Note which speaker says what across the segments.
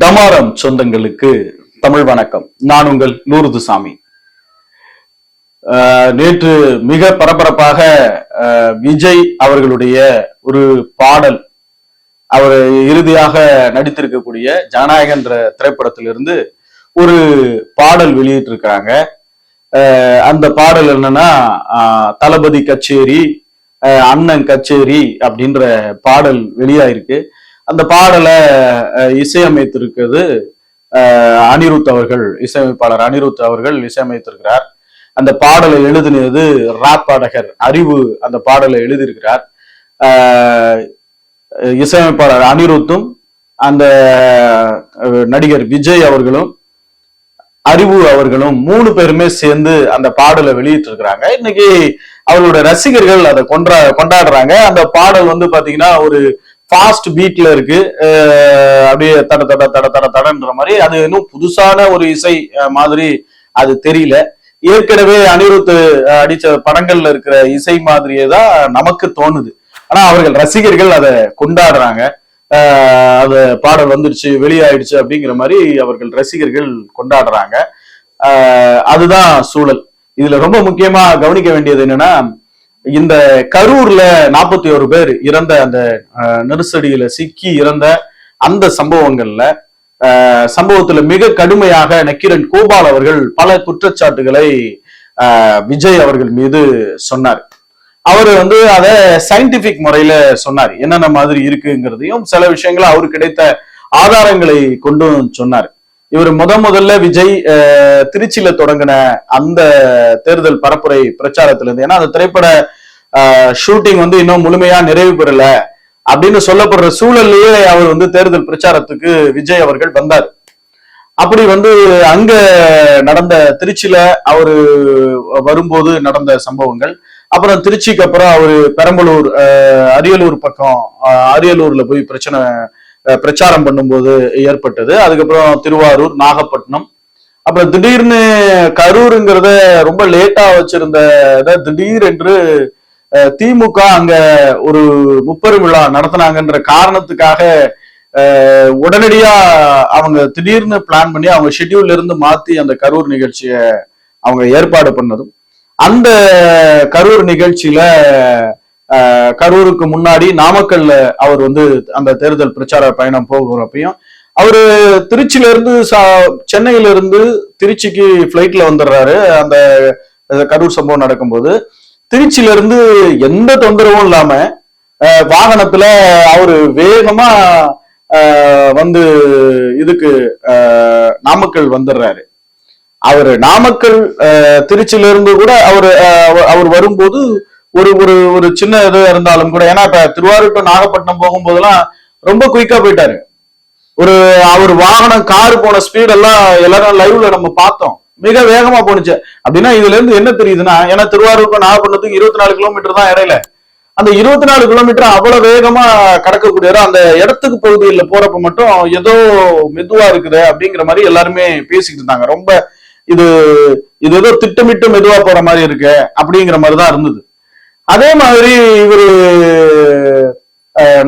Speaker 1: டமாரம் சொந்தங்களுக்கு தமிழ் வணக்கம். நான் உங்கள் நூறுதுசாமி ஆஹ் நேற்று மிக பரபரப்பாக விஜய் அவர்களுடைய ஒரு பாடல் அவர் இறுதியாக நடித்திருக்கக்கூடிய ஜனநாயகன்ற திரைப்படத்திலிருந்து ஒரு பாடல் வெளியிட்டிருக்கிறாங்க. அந்த பாடல் என்னன்னா ஆஹ் தளபதி கச்சேரி அண்ணன் கச்சேரி அப்படின்ற பாடல் வெளியாயிருக்கு. அந்த பாடலை இசையமைத்திருக்கிறது அனிருத் அவர்கள் இசையமைப்பாளர் அனிருத் அவர்கள் இசையமைத்திருக்கிறார். அந்த பாடலை எழுதினது ராப்பாடகர் அறிவு அந்த பாடலை எழுதியிருக்கிறார். இசையமைப்பாளர் அனிருத்தும் அந்த நடிகர் விஜய் அவர்களும் அறிவு அவர்களும் மூணு பேருமே சேர்ந்து அந்த பாடலை வெளியிட்டு இருக்கிறாங்க இன்னைக்கு அவர்களோட ரசிகர்கள் அதை கொண்டா கொண்டாடுறாங்க. அந்த பாடல் வந்து பாத்தீங்கன்னா ஒரு ஃபாஸ்ட் பீட்ல இருக்கு. அப்படியே தட தட தட தட தடன்ற மாதிரி. அது இன்னும் புதுசான ஒரு இசை மாதிரி அது தெரியல. ஏற்கனவே அனிருத் அடிச்ச படங்கள்ல இருக்கிற இசை மாதிரியே தான் நமக்கு தோணுது. ஆனா அவர்கள் ரசிகர்கள் அதை கொண்டாடுறாங்க. அது பாடல் வந்துருச்சு வெளியாயிடுச்சு அப்படிங்கிற மாதிரி அவர்கள் ரசிகர்கள் கொண்டாடுறாங்க. அதுதான் சூழல். இதுல ரொம்ப முக்கியமா கவனிக்க வேண்டியது என்னன்னா இந்த கரூர்ல நாற்பத்தி ஒரு பேர் இறந்த அந்த நெருசடியில சிக்கி இறந்த அந்த சம்பவங்கள்ல சம்பவத்துல மிக கடுமையாக நக்கீரன் கோபால் அவர்கள் பல குற்றச்சாட்டுகளை விஜய் அவர்கள் மீது சொன்னார். அவர் வந்து அதை சயின்டிபிக் முறையில சொன்னார். என்னென்ன மாதிரி இருக்குங்கிறதையும் சில விஷயங்களை அவரு கிடைத்த ஆதாரங்களை கொண்டும் சொன்னார். இவர் முத முதல்ல விஜய் அஹ், திருச்சியில தொடங்கின அந்த தேர்தல் பரப்புரை பிரச்சாரத்திலிருந்து ஏன்னா அந்த திரைப்பட ஷூட்டிங் வந்து இன்னும் முழுமையா நிறைவு பெறல அப்படின்னு சொல்லப்படுற சூழல்லையே அவர் வந்து தேர்தல் பிரச்சாரத்துக்கு விஜய் அவர்கள் வந்தார். அப்படி வந்து அங்க நடந்த திருச்சியில அவரு வரும்போது நடந்த சம்பவங்கள் அப்புறம் திருச்சிக்கு அப்புறம் அவரு பெரம்பலூர் அஹ், அரியலூர் பக்கம் அஹ், அரியலூர்ல போய் பிரச்சனை அஹ், பிரச்சாரம் பண்ணும்போது ஏற்பட்டது. அதுக்கப்புறம் திருவாரூர் நாகப்பட்டினம் அப்புறம் திடீர்னு கரூருங்கிறத ரொம்ப லேட்டா வச்சிருந்த திடீர் என்று திமுக அங்க ஒரு முப்பெரும் விழா நடத்தினாங்கன்ற காரணத்துக்காக உடனடியா அவங்க திடீர்னு பிளான் பண்ணி அவங்க ஷெட்யூல்ல இருந்து மாத்தி அந்த கரூர் நிகழ்ச்சியை அவங்க ஏற்பாடு பண்ணதும் அந்த கரூர் நிகழ்ச்சியில கரூருக்கு முன்னாடி நாமக்கல்ல அவர் வந்து அந்த தேர்தல் பிரச்சார பயணம் போகிறப்பையும் அவரு திருச்சியில இருந்து சா- சென்னையில இருந்து திருச்சிக்கு பிளைட்ல வந்துடுறாரு அந்த அந்த கரூர் சம்பவம் நடக்கும்போது திருச்சியில இருந்து எந்த தொந்தரவும் இல்லாம வாகனத்துல அவரு வேகமா வந்து இதுக்கு நாமக்கல் வந்துடுறாரு அவர் நாமக்கல் திருச்சியில இருந்து கூட அவர் அவர் வரும்போது ஒரு ஒரு ஒரு சின்ன இது இருந்தாலும் கூட ஏன்னா இப்ப திருவாரூர் டு நாகப்பட்டினம் போகும்போதெல்லாம் ரொம்ப குயிக்கா போயிட்டாரு. ஒரு அவர் வாகனம் கார் போன ஸ்பீடெல்லாம் எல்லாரும் லைவ்ல நம்ம பார்த்தோம். மிக வேகமா போனுச்சு அப்படின்னா இதுல இருந்து என்ன தெரியுதுன்னா ஏன்னா திருவாரூர் நாகப்பட்டினத்துக்கு இருபத்தி நாலு கிலோமீட்டர் தான் இடையில. அந்த இருபத்தி நாலு கிலோமீட்டர் அவ்வளவு வேகமா கடக்கக்கூடியவர் அந்த இடத்துக்கு பகுதியில் போறப்ப மட்டும் ஏதோ மெதுவா இருக்குது அப்படிங்கிற மாதிரி எல்லாருமே பேசிக்கிட்டு இருந்தாங்க. ரொம்ப இது இது ஏதோ திட்டமிட்டு மெதுவா போற மாதிரி இருக்கு அப்படிங்கிற மாதிரி தான் இருந்தது. அதே மாதிரி இவரு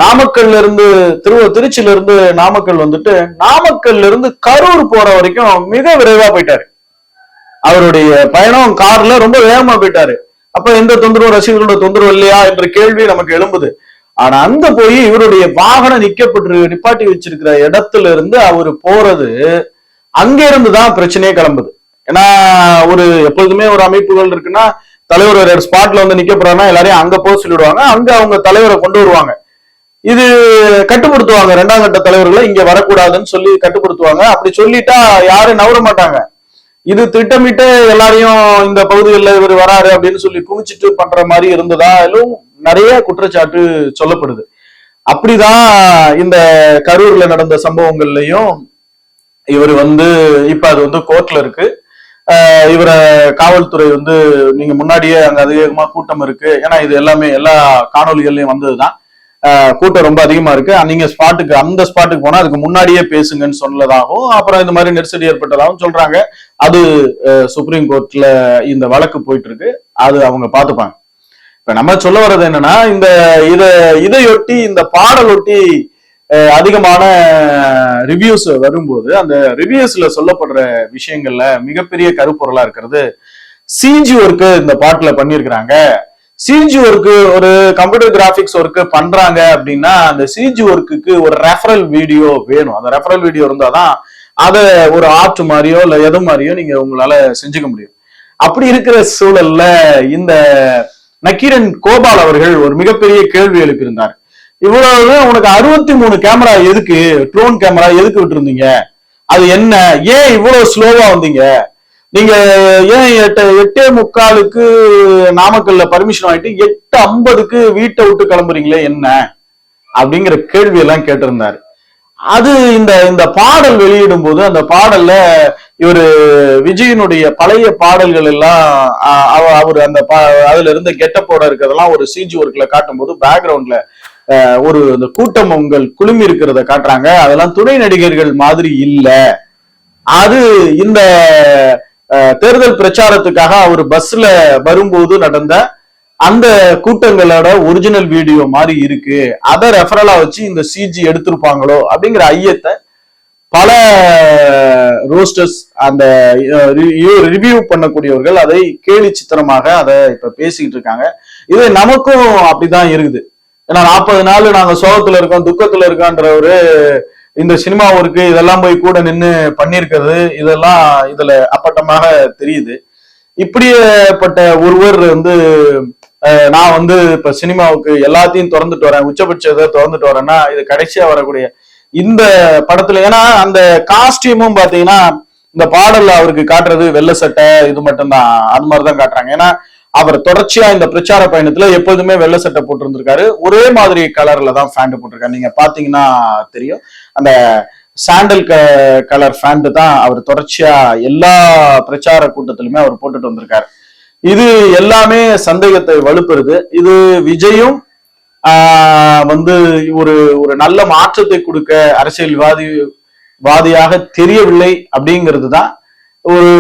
Speaker 1: நாமக்கல்ல இருந்து திரு திருச்சியில இருந்து நாமக்கல் வந்துட்டு நாமக்கல்ல இருந்து கரூர் போற வரைக்கும் மிக விரைவா போயிட்டாரு. அவருடைய பயணம் கார்ல ரொம்ப வேகமா போயிட்டாரு. அப்ப எந்த தொந்தரவும் ரசிகர்களோட தொந்தரவு இல்லையா என்ற கேள்வி நமக்கு எழும்புது. ஆனா அங்க போய் இவருடைய வாகனம் நிக்கப்பட்டு நிப்பாட்டி வச்சிருக்கிற இடத்துல இருந்து அவர் போறது அங்க இருந்து தான் பிரச்சனையே கிளம்புது. ஏன்னா ஒரு எப்பொழுதுமே ஒரு அமைப்புகள் இருக்குன்னா தலைவர் ஒரு ஸ்பாட்ல வந்து நிக்கப்படுறாங்கன்னா எல்லாரையும் அங்க போக சொல்லிடுவாங்க அங்க அவங்க தலைவரை கொண்டு வருவாங்க. இது கட்டுப்படுத்துவாங்க இரண்டாம் கட்ட தலைவர்களை இங்க வரக்கூடாதுன்னு சொல்லி கட்டுப்படுத்துவாங்க. அப்படி சொல்லிட்டா யாரும் நவர மாட்டாங்க. இது திட்டமிட்டு எல்லாரையும் இந்த பகுதிகளில் இவர் வராரு அப்படின்னு சொல்லி குமிச்சிட்டு பண்ற மாதிரி இருந்ததாலும் நிறைய குற்றச்சாட்டு சொல்லப்படுது. அப்படிதான் இந்த கரூர்ல நடந்த சம்பவங்கள்லயும் இவர் வந்து இப்ப அது வந்து கோர்ட்ல இருக்கு. இவரை காவல்துறை வந்து நீங்க முன்னாடியே அங்க அதிகமா கூட்டம் இருக்கு. ஏன்னா இது எல்லாமே எல்லா காணொலிகள்லயும் வந்ததுதான். கூட்டம் ரொம்ப அதிகமா இருக்கு. நீங்க ஸ்பாட்டுக்கு அந்த ஸ்பாட்டுக்கு போனா அதுக்கு முன்னாடியே பேசுங்கன்னு சொன்னதாகவும் அப்புறம் இந்த மாதிரி நெருக்கடி ஏற்பட்டதாகவும் சொல்றாங்க. அது சுப்ரீம் கோர்ட்ல இந்த வழக்கு போயிட்டு இருக்கு அது அவங்க பார்த்துப்பாங்க. இப்ப நம்ம சொல்ல வர்றது என்னன்னா இந்த இதை இதையொட்டி இந்த பாடலொட்டி அதிகமான ரிவ்யூஸ் வரும்போது அந்த ரிவ்யூஸ்ல சொல்லப்படுற விஷயங்கள்ல மிகப்பெரிய கருப்பொருளா இருக்கிறது. சிஜி ஒர்க்கு இந்த பாட்டுல பண்ணியிருக்கிறாங்க. சிஜி ஒர்க்கு ஒரு கம்ப்யூட்டர் கிராஃபிக்ஸ் ஒர்க்கு பண்றாங்க அப்படின்னா அந்த சிஜி ஒர்க்குக்கு ஒரு ரெஃபரல் வீடியோ வேணும். அந்த ரெஃபரல் வீடியோ இருந்தாதான் அதை ஒரு ஆர்ட் மாதிரியோ இல்லை எது மாதிரியோ நீங்க உங்களால செஞ்சுக்க முடியும். அப்படி இருக்கிற சூழல்ல இந்த நக்கீரன் கோபால் அவர்கள் ஒரு மிகப்பெரிய கேள்வி எழுப்பியிருந்தார். இவ்வளவு உனக்கு அறுபத்தி மூணு கேமரா எதுக்கு? ட்ரோன் கேமரா எதுக்கு விட்டுருந்தீங்க? அது என்ன? ஏன் இவ்வளவு ஸ்லோவா வந்தீங்க? நீங்க ஏன் எட்டு எட்டே முக்காலுக்கு நாமக்கல்ல பர்மிஷன் வாங்கிட்டு எட்டு ஐம்பதுக்கு வீட்டை விட்டு கிளம்புறீங்களே என்ன? அப்படிங்கிற கேள்வி எல்லாம் கேட்டிருந்தாரு. அது இந்த இந்த பாடல் வெளியிடும் போது அந்த பாடல்ல இவரு விஜயனுடைய பழைய பாடல்கள் எல்லாம் அவர் அந்த பா- அதுல இருந்த கெட்டப்போட இருக்கிறதெல்லாம் ஒரு சிஜி ஒர்க்ல காட்டும் போது பேக்ரவுண்ட்ல ஒரு இந்த கூட்டம் உங்கள் குழுமி இருக்கிறத காட்டுறாங்க. அதெல்லாம் துணை நடிகர்கள் மாதிரி இல்லை. அது இந்த தேர்தல் பிரச்சாரத்துக்காக அவர் பஸ்ல வரும்போது நடந்த அந்த கூட்டங்களோட ஒரிஜினல் வீடியோ மாதிரி இருக்கு. அதை ரெஃபரலா வச்சு இந்த சிஜி எடுத்திருப்பாங்களோ அப்படிங்கிற ஐயத்தை பல ரோஸ்டர்ஸ் அந்த ரிவ்யூ பண்ணக்கூடியவர்கள் அதை கேலி சித்திரமாக அதை இப்ப பேசிக்கிட்டு இருக்காங்க. இது நமக்கும் அப்படிதான் இருக்குது. ஏன்னா நாற்பது நாள் நாங்க சோகத்துல இருக்கோம் துக்கத்துல இருக்கோன்றவரு இந்த சினிமா ஒர்க்கு இதெல்லாம் போய் கூட நின்னு பண்ணியிருக்கிறது இதெல்லாம் இதுல அப்பட்டமாக தெரியுது. இப்படிப்பட்ட ஒருவர் வந்து அஹ், நான் வந்து இப்ப சினிமாவுக்கு எல்லாத்தையும் திறந்துட்டு வரேன் உச்சபட்சத்தை திறந்துட்டு வரேன்னா இது கடைசியா வரக்கூடிய இந்த படத்துல ஏன்னா அந்த காஸ்டியூமும் பாத்தீங்கன்னா இந்த பாடல்ல அவருக்கு காட்டுறது வெள்ளை சட்டை இது மட்டும்தான். அது மாதிரிதான் காட்டுறாங்க. ஏன்னா அவர் தொடர்ச்சியா இந்த பிரச்சார பயணத்துல எப்போதுமே வெள்ளை சட்டை போட்டிருந்திருக்காரு. ஒரே மாதிரி கலர்ல தான் ஃபேண்ட் போட்டிருக்காரு. நீங்க பாத்தீங்கன்னா தெரியும். அந்த சாண்டல் க கலர் ஃபேண்ட் தான் அவர் தொடர்ச்சியா எல்லா பிரச்சார கூட்டத்திலுமே அவர் போட்டுட்டு வந்திருக்காரு. இது எல்லாமே சந்தேகத்தை வலுப்புறது. இது விஜயும் ஆஹ் வந்து ஒரு ஒரு நல்ல மாற்றத்தை கொடுக்க அரசியல்வாதி வாதியாக தெரியவில்லை அப்படிங்கிறது தான். ஒரு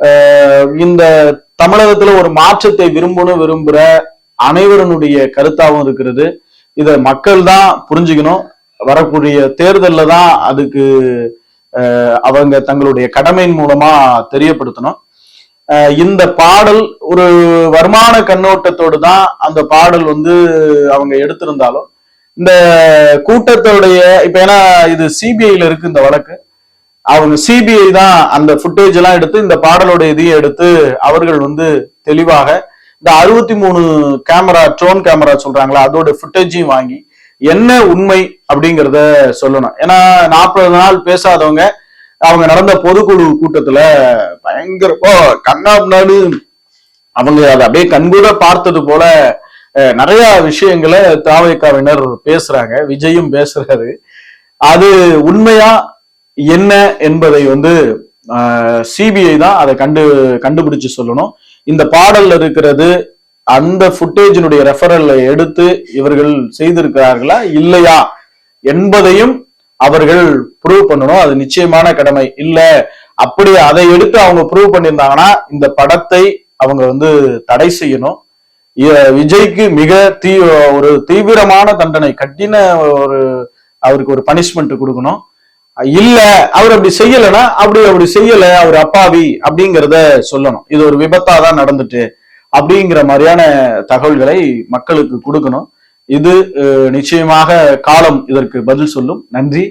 Speaker 1: ஆஹ் இந்த தமிழகத்துல ஒரு மாற்றத்தை விரும்பணும் விரும்புற அனைவருடைய கருத்தாகவும் இருக்கிறது. இத மக்கள் தான் புரிஞ்சுக்கணும். வரக்கூடிய தேர்தல்ல தான் அதுக்கு அவங்க தங்களுடைய கடமையின் மூலமா தெரியப்படுத்தணும். இந்த பாடல் ஒரு வருமான கண்ணோட்டத்தோடு தான் அந்த பாடல் வந்து அவங்க எடுத்திருந்தாலும் இந்த கூட்டத்தோடைய இப்ப ஏன்னா இது சிபிஐல இருக்கு இந்த வழக்கு. அவங்க சிபிஐ தான் அந்த ஃபுட்டேஜ் எல்லாம் எடுத்து இந்த பாடலோட இதையும் எடுத்து அவர்கள் வந்து தெளிவாக இந்த அறுபத்தி மூணு கேமரா ட்ரோன் கேமரா சொல்றாங்களா அதோட ஃபுட்டேஜையும் வாங்கி என்ன உண்மை அப்படிங்கிறத சொல்லணும். ஏன்னா நாற்பது நாள் பேசாதவங்க அவங்க நடந்த பொதுக்குழு கூட்டத்துல பயங்கரப்போ கண்ணா முன்னாடி அவங்க அதை அப்படியே கண்கூட பார்த்தது போல நிறைய விஷயங்களை தாவைக்காவினர் பேசுறாங்க விஜயும் பேசுறாரு. அது உண்மையா என்ன என்பதை வந்து சிபிஐ தான் அதை கண்டு கண்டுபிடிச்சு சொல்லணும். இந்த பாடல்ல இருக்கிறது அந்த ஃபுட்டேஜினுடைய ரெஃபரல்ல எடுத்து இவர்கள் செய்திருக்கிறார்களா இல்லையா என்பதையும் அவர்கள் ப்ரூவ் பண்ணணும். அது நிச்சயமான கடமை. இல்ல அப்படி அதை எடுத்து அவங்க ப்ரூவ் பண்ணியிருந்தாங்கன்னா இந்த படத்தை அவங்க வந்து தடை செய்யணும். விஜய்க்கு மிக தீ ஒரு தீவிரமான தண்டனை கட்டின ஒரு அவருக்கு ஒரு பனிஷ்மெண்ட் கொடுக்கணும். இல்ல அவர் அப்படி செய்யலைன்னா அப்படி அப்படி செய்யல அவர் அப்பாவி அப்படிங்கிறத சொல்லணும். இது ஒரு விபத்தா தான் நடந்துட்டு அப்படிங்கிற மாதிரியான தகவல்களை மக்களுக்கு கொடுக்கணும். இது அஹ், நிச்சயமாக காலம் இதற்கு பதில் சொல்லும். நன்றி.